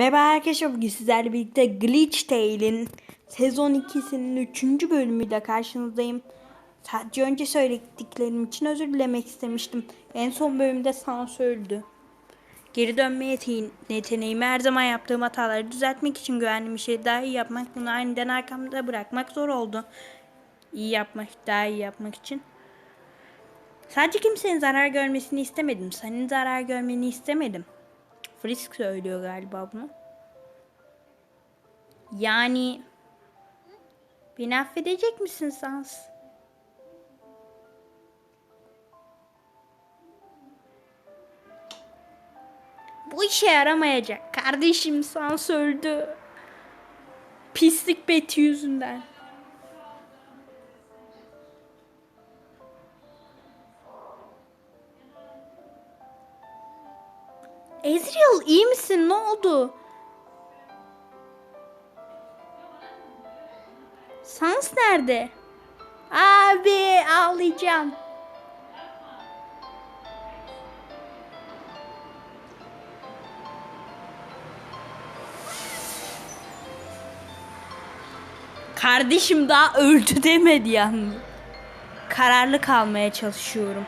Merhaba arkadaşlar bugün sizlerle birlikte Glitch Tale'in sezon 2'sinin 3. bölümüyle karşınızdayım. Sadece önce söylediklerim için özür dilemek istemiştim. En son bölümde Sans öldü. Geri dönme yeteneği, yeteneğimi her zaman yaptığım hataları düzeltmek için güvenli bir şey daha iyi yapmak, bunu aniden arkamda bırakmak zor oldu. İyi yapmak, daha iyi yapmak için. Sadece kimsenin zarar görmesini istemedim. Senin zarar görmeni istemedim. Frisk söylüyor galiba bunu. Yani beni affedecek misin Sans? Bu işe yaramayacak. Kardeşim Sans öldü. Pislik Betty yüzünden. Ezreal iyi misin? Ne oldu? Sans nerede? Abi ağlayacağım. Kardeşim daha öldü demedi yalnız. Kararlı kalmaya çalışıyorum.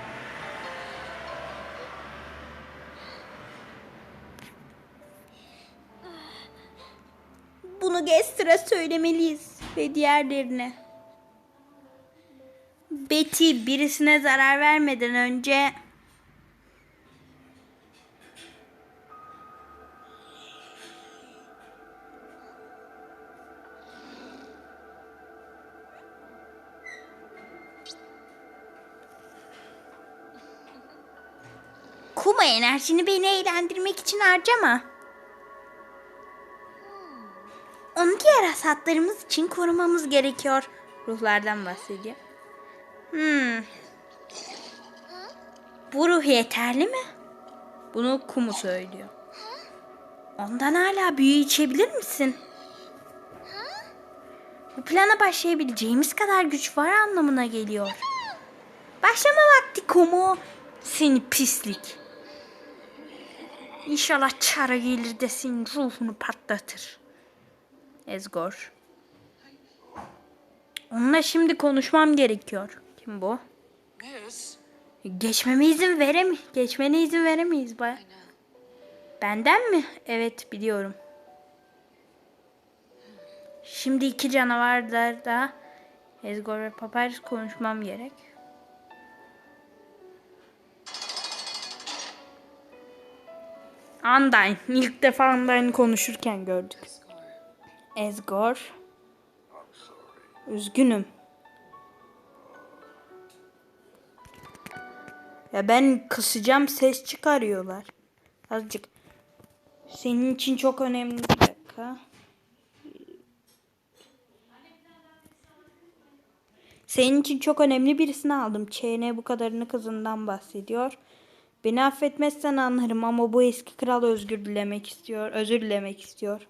Gester'a söylemeliyiz ve diğerlerine. Betty birisine zarar vermeden önce Kuma enerjini beni eğlendirmek için harcama. Hasatlarımız için korumamız gerekiyor. Ruhlardan bahsediyor. Hmm. Bu ruh yeterli mi? Bunu Kumu söylüyor. Ondan hala büyü içebilir misin? Bu plana başlayabileceğimiz kadar güç var anlamına geliyor. Başlama vakti Kumu. Seni pislik. İnşallah çara gelir de senin ruhunu patlatır. Ezgor. Onunla şimdi konuşmam gerekiyor. Kim bu? Geçmeme izin veremi Geçmene izin veremeyiz baya. Benden mi? Evet biliyorum. Şimdi iki canavarlar da Ezgor ve Papyrus konuşmam gerek. Undyne. İlk defa Undyne'ı konuşurken gördük. Ezgor. Üzgünüm. Ya ben kısacağım ses çıkarıyorlar. Azıcık. Senin için çok önemli bir dakika. Senin için çok önemli birisini aldım. Çeyne bu kadarını kızından bahsediyor. Beni affetmezsen anlarım ama bu eski kral özgür dilemek istiyor. Özür dilemek istiyor.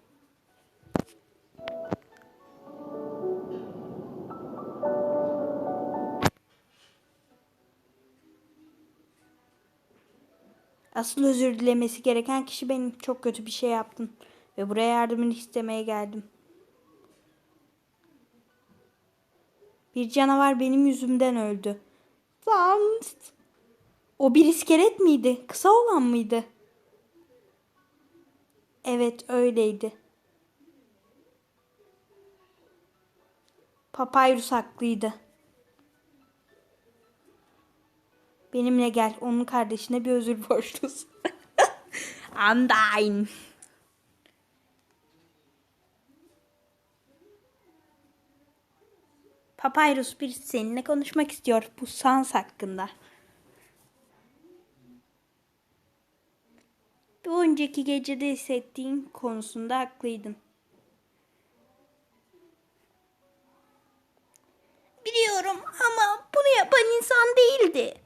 Asıl özür dilemesi gereken kişi benim. Çok kötü bir şey yaptım. Ve buraya yardımını istemeye geldim. Bir canavar benim yüzümden öldü. Sans. O bir iskelet miydi? Kısa olan mıydı? Evet öyleydi. Papyrus haklıydı. Benimle gel. Onun kardeşine bir özür borçlusun. Undyne. Papyrus bir seninle konuşmak istiyor bu Sans hakkında. Bu önceki gecede hissettiğin konusunda haklıydın. Biliyorum ama bunu yapan insan değildi.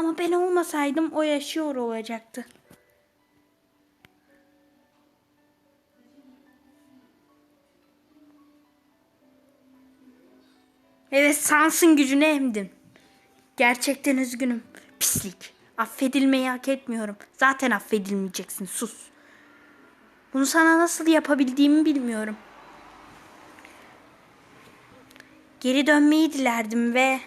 Ama ben olmasaydım o yaşıyor olacaktı. Evet Sans'ın gücünü emdin. Gerçekten üzgünüm. Pislik. Affedilmeyi hak etmiyorum. Zaten affedilmeyeceksin. Sus. Bunu sana nasıl yapabildiğimi bilmiyorum. Geri dönmeyi dilerdim ve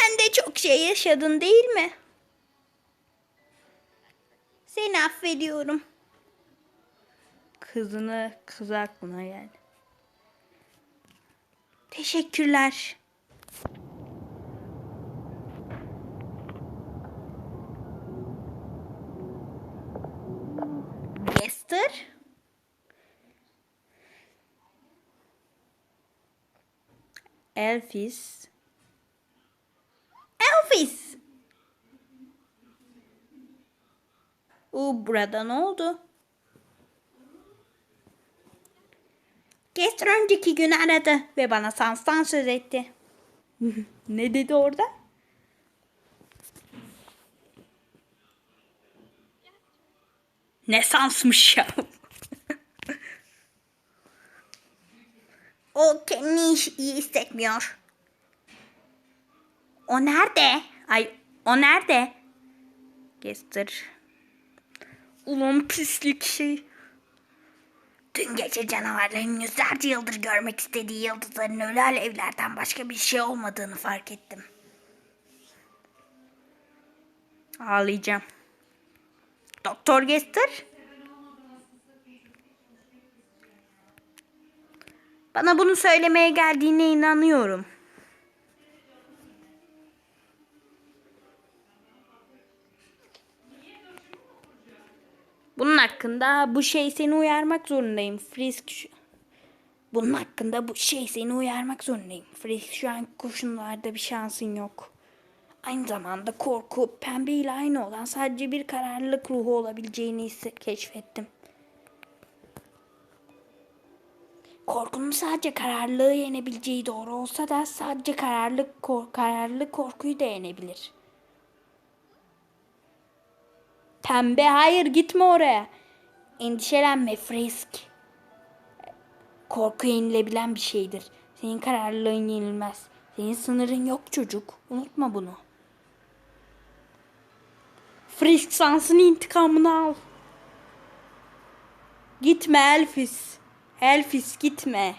sen de çok şey yaşadın değil mi? Seni affediyorum. Kızını kız aklına geldi. Teşekkürler. Esther? Elvis. Elvis! O burada ne oldu? Kester önceki gün aradı ve bana Sans'tan söz etti. ne dedi orada? Ne sansmış ya. o kendini iyi hissetmiyor. O nerede? Ay o nerede? Kester. Ulan pislik şey. Dün gece canavarların yüzlerce yıldır görmek istediği yıldızların ölü alevlerden başka bir şey olmadığını fark ettim. Ağlayacağım. Doktor Gester? Bana bunu söylemeye geldiğine inanıyorum. Bunun hakkında bu şey seni uyarmak zorundayım. Frisk şu- Bunun hakkında bu şey seni uyarmak zorundayım. Frisk şu an koşullarda bir şansın yok. Aynı zamanda korku pembe ile aynı olan sadece bir kararlılık ruhu olabileceğini ise keşfettim. Korkunun sadece kararlılığı yenebileceği doğru olsa da sadece kararlılık kor korkuyu da yenebilir. Pembe hayır gitme oraya. Endişelenme Frisk. Korku yenilebilen bir şeydir. Senin kararlılığın yenilmez. Senin sınırın yok çocuk. Unutma bunu. Frisk sansın intikamını al. Gitme Elfis. Elfis gitme.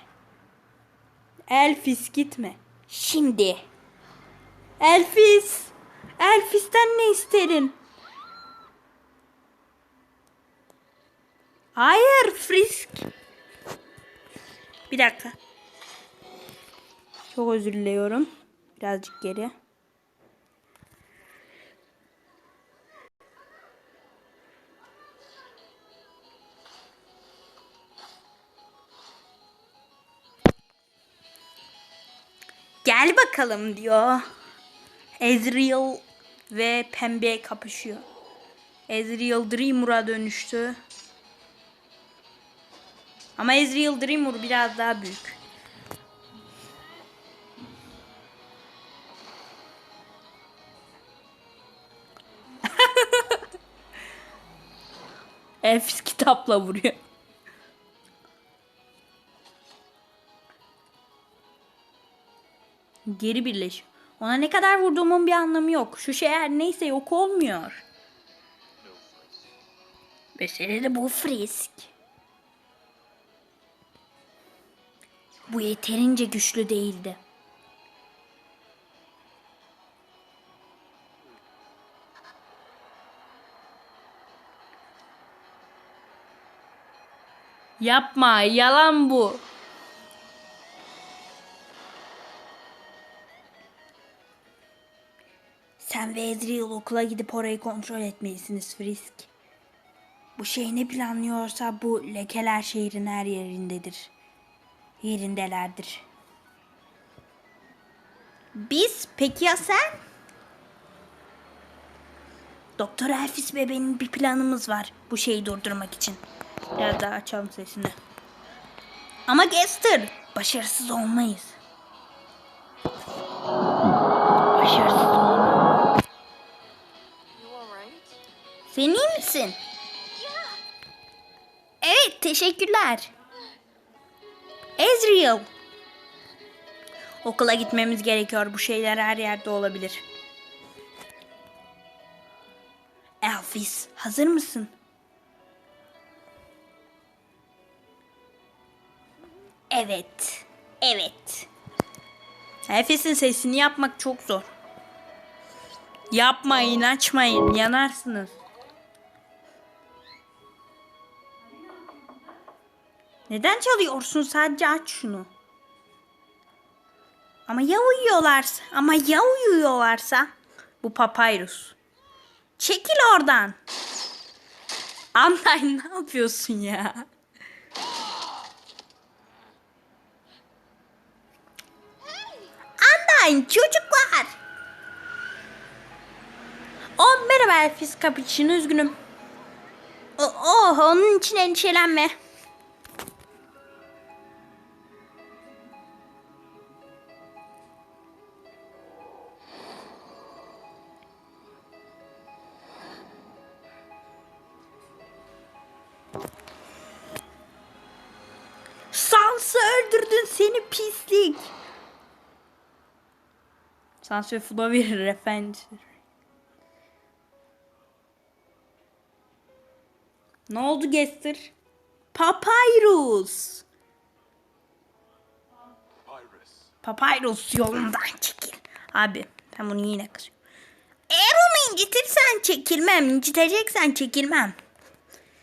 Elfis gitme. Şimdi. Elfis. Elfis'ten ne isterin? Hayır Frisk. Bir dakika. Çok özür diliyorum. Birazcık geri. Gel bakalım diyor. Ezreal ve Pembe kapışıyor. Ezreal Dreamer'a dönüştü. Ama Ezreal Dreamer biraz daha büyük. Efs kitapla vuruyor. Geri birleş. Ona ne kadar vurduğumun bir anlamı yok. Şu şey her neyse yok olmuyor. Mesele de bu frisk. Bu yeterince güçlü değildi. Yapma, yalan bu. Sen ve Ezreal okula gidip orayı kontrol etmelisiniz Frisk. Bu şey ne planlıyorsa bu lekeler şehrin her yerindedir. Yerindelerdir. Biz? Peki ya sen? Doktor Elfis ve benim bir planımız var bu şeyi durdurmak için. Biraz daha açalım sesini. Ama Gester, başarısız olmayız. Başarısız olmayız. You alright? Sen iyi misin? Evet, teşekkürler. Ezreal. Okula gitmemiz gerekiyor. Bu şeyler her yerde olabilir. Elvis, hazır mısın? Evet. Evet. Elvis'in sesini yapmak çok zor. Yapmayın, açmayın. Yanarsınız. Neden çalıyorsun? Sadece aç şunu. Ama ya uyuyorlarsa? Ama ya uyuyorlarsa? Bu papyrus. Çekil oradan. Anlay ne yapıyorsun ya? Anlayın çocuklar. Oh merhaba Elfis Capucino üzgünüm. Oh onun için endişelenme. Sansa Flo verir efendim. Ne oldu Gester? Papyrus. Papyrus yolundan çekil. Abi ben bunu yine kızıyorum. Eğer onu incitirsen çekilmem. inciteceksen çekilmem.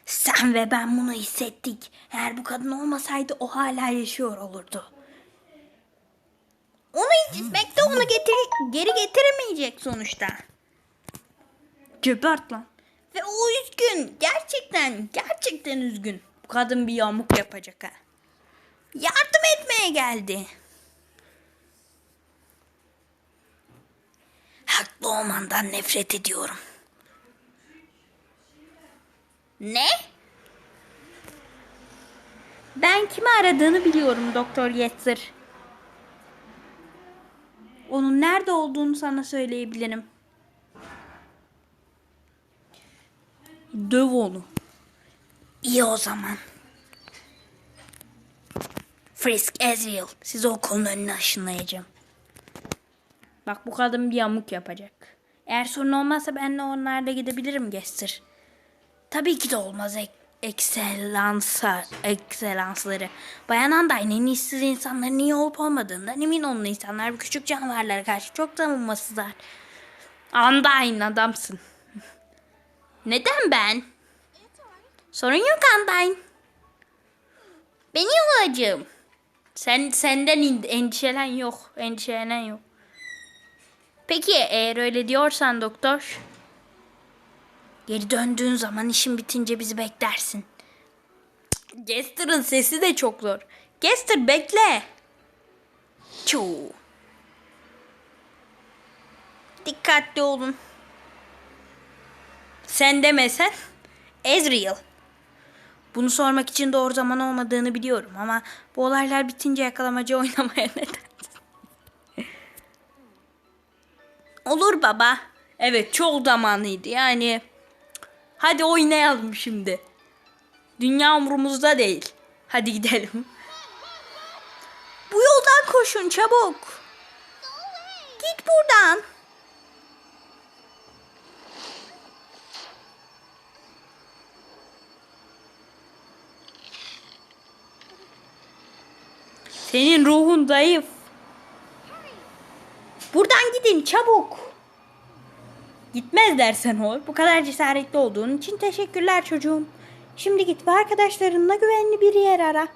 Sen ve ben bunu hissettik. Eğer bu kadın olmasaydı o hala yaşıyor olurdu. Onu incitmek de onu getir geri getiremeyecek sonuçta. Gebert lan. Ve o üzgün. Gerçekten, gerçekten üzgün. Bu kadın bir yamuk yapacak ha. Yardım etmeye geldi. Haklı olmandan nefret ediyorum. Ne? Ben kimi aradığını biliyorum Doktor Yetzer. Onun nerede olduğunu sana söyleyebilirim. Döv onu. İyi o zaman. Frisk, Ezreal. Sizi okulun önüne ışınlayacağım. Bak bu kadın bir yamuk yapacak. Eğer sorun olmazsa ben de onlarla gidebilirim Gester. Tabii ki de olmaz ek ekselansa, ekselansları. Bayan Anday'ın en iyisiz insanların iyi olup olmadığından emin olun insanlar bu küçük canavarlara karşı çok savunmasızlar. Andayın adamsın. Neden ben? Sorun yok Andayın. Ben iyi olacağım. Sen senden endişelen yok. Endişelenen yok. Peki eğer öyle diyorsan doktor. Geri döndüğün zaman işin bitince bizi beklersin. Gester'ın sesi de çok zor. Gester bekle. Çuu. Dikkatli olun. Sen demesen Ezreal. Bunu sormak için doğru zaman olmadığını biliyorum ama bu olaylar bitince yakalamacı oynamaya ne dersin? Olur baba. Evet çok zamanıydı yani. Hadi oynayalım şimdi. Dünya umurumuzda değil. Hadi gidelim. Bu yoldan koşun çabuk. Git buradan. Senin ruhun zayıf. Buradan gidin çabuk. Gitmez dersen olur. Bu kadar cesaretli olduğun için teşekkürler çocuğum. Şimdi git ve arkadaşlarınla güvenli bir yer ara.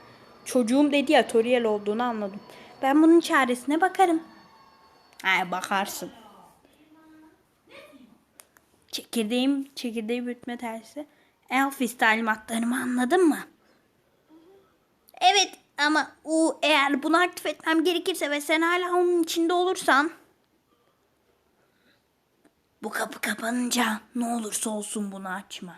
Çocuğum dedi ya Toriel olduğunu anladım. Ben bunun çaresine bakarım. Ha bakarsın. Çekirdeğim, çekirdeği büyütme tersi. Elfis talimatlarımı anladın mı? Evet ama o eğer bunu aktif etmem gerekirse ve sen hala onun içinde olursan bu kapı kapanınca ne olursa olsun bunu açma.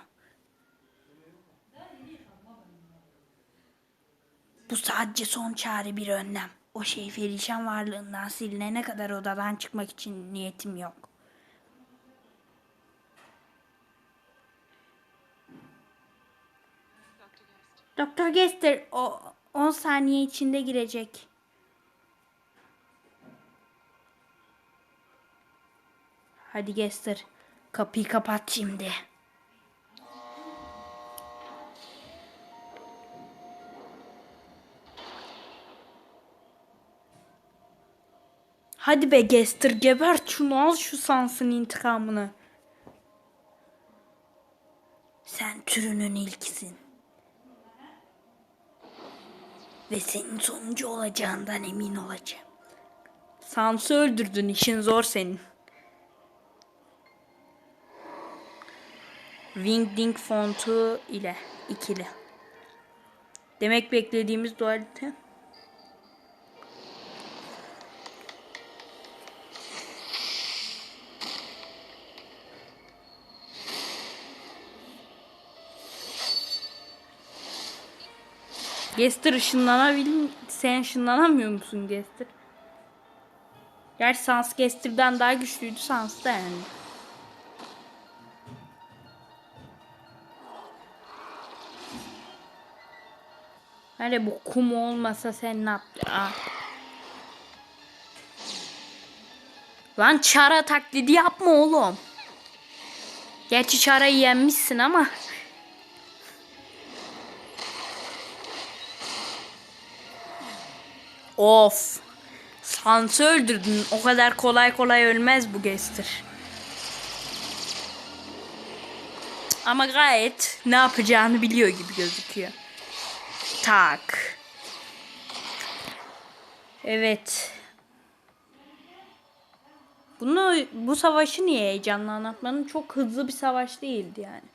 Bu sadece son çare bir önlem. O şey perişan varlığından silinene kadar odadan çıkmak için niyetim yok. Doktor Gester o 10 saniye içinde girecek. Hadi Gester. Kapıyı kapat şimdi. Hadi be Gester gebert şunu al şu sansın intikamını. Sen türünün ilkisin. Ve senin sonuncu olacağından emin olacağım. Sans'ı öldürdün işin zor senin. Wing Ding fontu ile ikili. Demek beklediğimiz dualite. Gester ışınlanabil... Sen ışınlanamıyor musun Gester? Gerçi Sans Gester'dan daha güçlüydü Sans da yani. Hani bu kum olmasa sen ne yaptın? Aa. Lan çara taklidi yapma oğlum. Gerçi çarayı yenmişsin ama. Of. Sans'ı öldürdün. O kadar kolay kolay ölmez bu Gester. Ama gayet ne yapacağını biliyor gibi gözüküyor. Tak. Evet. Bunu bu savaşı niye heyecanlı anlatmanın çok hızlı bir savaş değildi yani.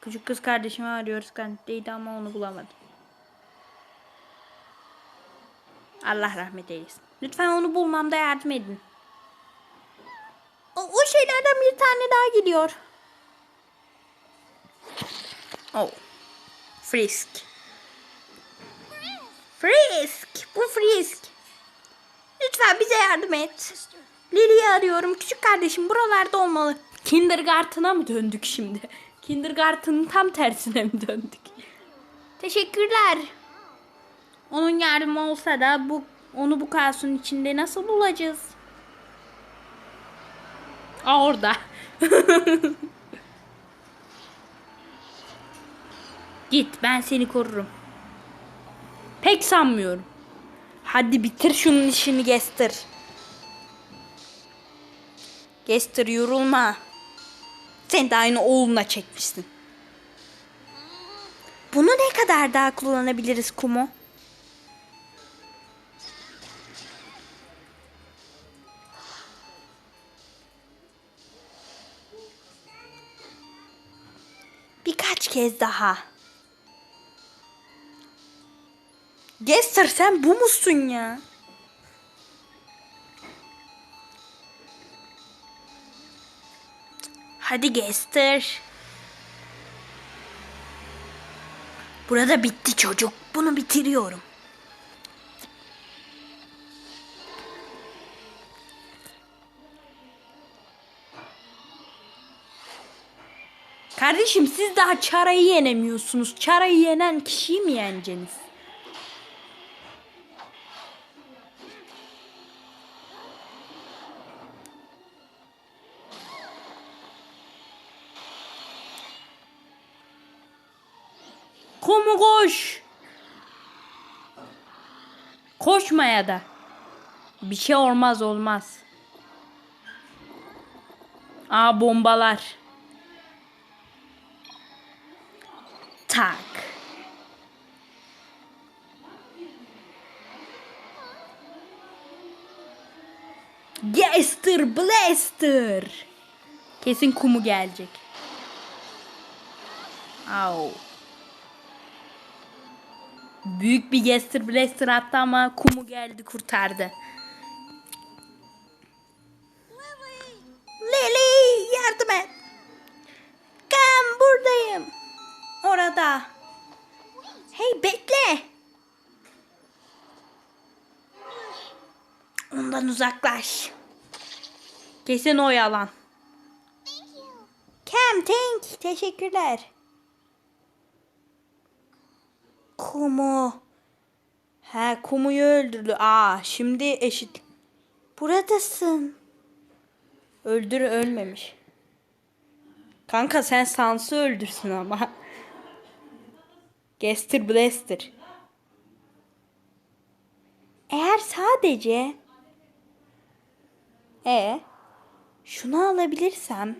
Küçük kız kardeşimi arıyoruz kanıtlıydı ama onu bulamadım. Allah rahmet eylesin. Lütfen onu bulmamda yardım edin. O, o şeylerden bir tane daha geliyor. Oh. Frisk. Frisk. Bu Frisk. Lütfen bize yardım et. Lily'yi arıyorum. Küçük kardeşim buralarda olmalı. Kindergarten'a mı döndük şimdi? Kindergarten'ın tam tersine mi döndük? Teşekkürler. Onun yardımı olsa da bu onu bu kaosun içinde nasıl bulacağız? Aa orada. Git ben seni korurum. Pek sanmıyorum. Hadi bitir şunun işini Gester. Gester yorulma. Sen de aynı oğluna çekmişsin. Bunu ne kadar daha kullanabiliriz Kumu? Birkaç kez daha. Gester sen bu musun ya? Hadi Gester. Burada bitti çocuk. Bunu bitiriyorum. Kardeşim siz daha çarayı yenemiyorsunuz. Çarayı yenen kişiyi mi yeneceksiniz? Kumu koş. Koşmaya da. Bir şey olmaz olmaz. Aa bombalar. Tak. Gaster Blaster. Kesin kumu gelecek. Au. Büyük bir Gaster Blaster attı ama kumu geldi kurtardı. Lily yardım et. Kam buradayım. Orada. Hey bekle. Ondan uzaklaş. Kesin o yalan. Cam thank. Teşekkürler. Kumu. He Kumu'yu öldürdü. Aa şimdi eşit. Buradasın. Öldür ölmemiş. Kanka sen Sans'ı öldürsün ama. Gaster Blaster. Eğer sadece e şunu alabilirsem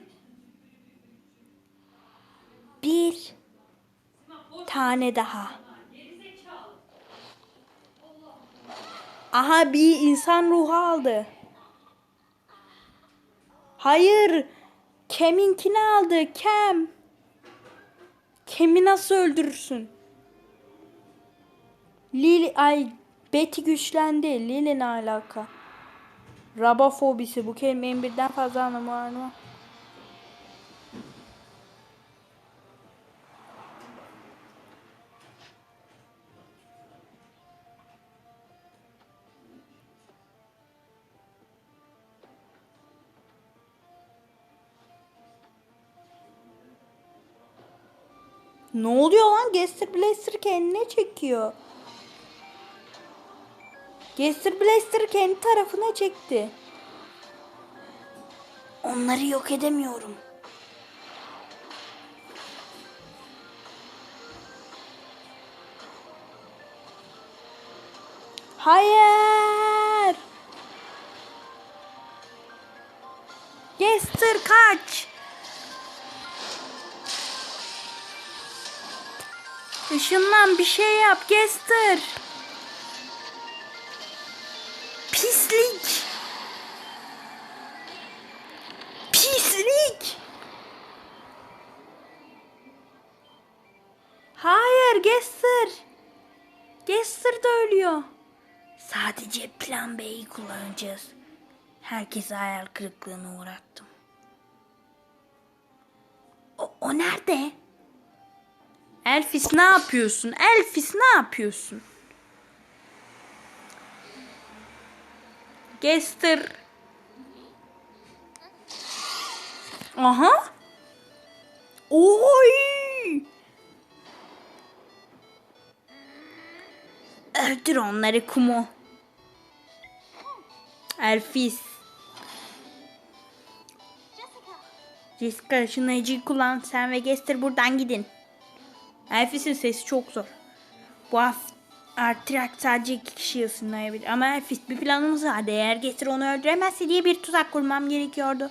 bir tane daha. Aha bir insan ruhu aldı. Hayır. Kem'inkini aldı. Kem. Kem'i nasıl öldürürsün? Lili ay Betty güçlendi. Lili ne alaka? Rabafobisi bu kelimenin birden fazla anlamı var mı? Ne oluyor lan? Gaster Blaster kendine çekiyor. Gaster Blaster kendi tarafına çekti. Onları yok edemiyorum. Hayır. Gaster kaç. Işınlan bir şey yap Gaster. Pislik. Pislik. Hayır Gaster. Gaster da ölüyor. Sadece plan B'yi kullanacağız. Herkese hayal kırıklığına uğrattım. O, o nerede? Elfis ne yapıyorsun? Elfis ne yapıyorsun? Gester. Aha. Oy. Öldür onları Kumo. Elfis. Jessica ışınlayıcıyı kullan. Sen ve Gester buradan gidin. Elfis'in sesi çok zor. Bu hafta sadece iki kişi ısınlayabilir. Ama Elfis bir planımız vardı. Eğer Getir onu öldüremezse diye bir tuzak kurmam gerekiyordu.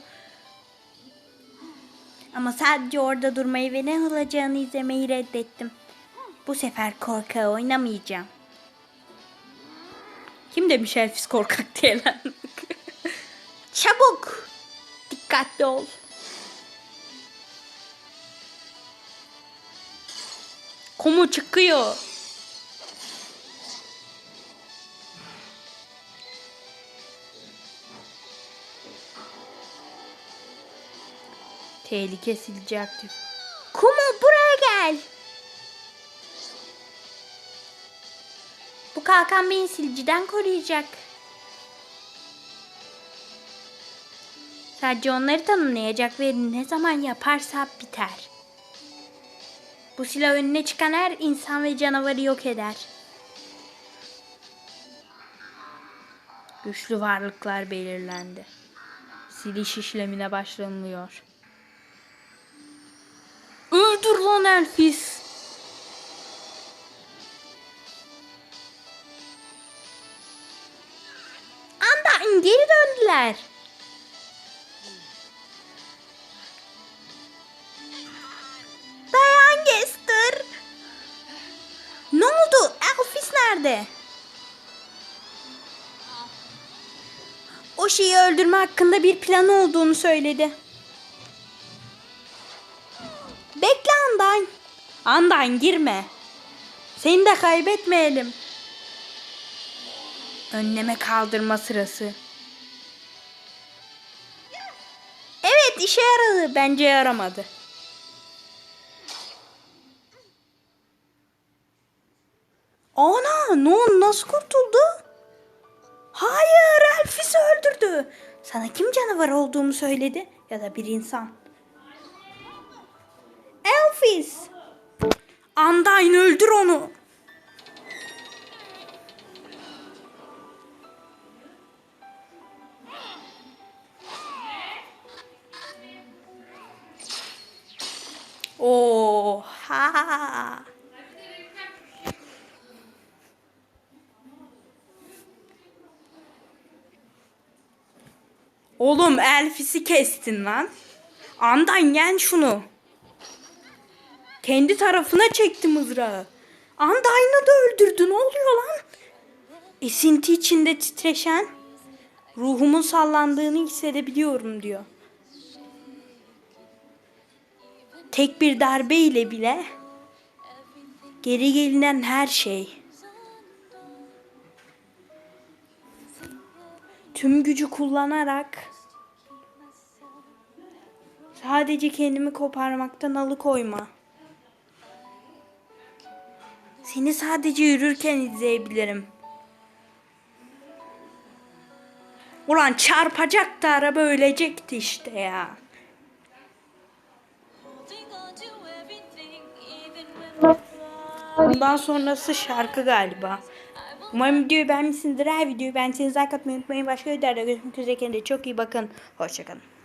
Ama sadece orada durmayı ve ne olacağını izlemeyi reddettim. Bu sefer korkağı oynamayacağım. Kim demiş Elfis korkak diye lan? Çabuk! Dikkatli ol. Kumu çıkıyor. Tehlike silici. Kumu buraya gel. Bu kalkan beni siliciden koruyacak. Sadece onları tanımlayacak ve ne zaman yaparsa biter. Bu silah önüne çıkan her insan ve canavarı yok eder. Güçlü varlıklar belirlendi. Siliş işlemine başlanılıyor. Öldür lan Elfis. Andan geri döndüler. O şeyi öldürme hakkında bir planı olduğunu söyledi. Bekle Andan. Andan girme. Seni de kaybetmeyelim. Önleme kaldırma sırası. Evet işe yaradı. Bence yaramadı. Ana oldu? Nasıl kurtuldu? Hayır Elfis'i öldürdü. Sana kim canavar olduğumu söyledi? Ya da bir insan. Elfis. Undyne öldür onu. Oğlum Elfis'i kestin lan. Andan yen şunu. Kendi tarafına çekti mızrağı. Undyne'ı da öldürdü. Ne oluyor lan? Esinti içinde titreşen ruhumun sallandığını hissedebiliyorum diyor. Tek bir darbe ile bile geri gelinen her şey tüm gücü kullanarak sadece kendimi koparmaktan alıkoyma. Seni sadece yürürken izleyebilirim. Ulan çarpacaktı araba ölecekti işte ya. Bundan sonrası şarkı galiba. Umarım videoyu beğenmişsinizdir. Her videoyu beğendiyseniz like atmayı unutmayın. Başka videolarda görüşmek üzere. Kendinize çok iyi bakın. Hoşçakalın.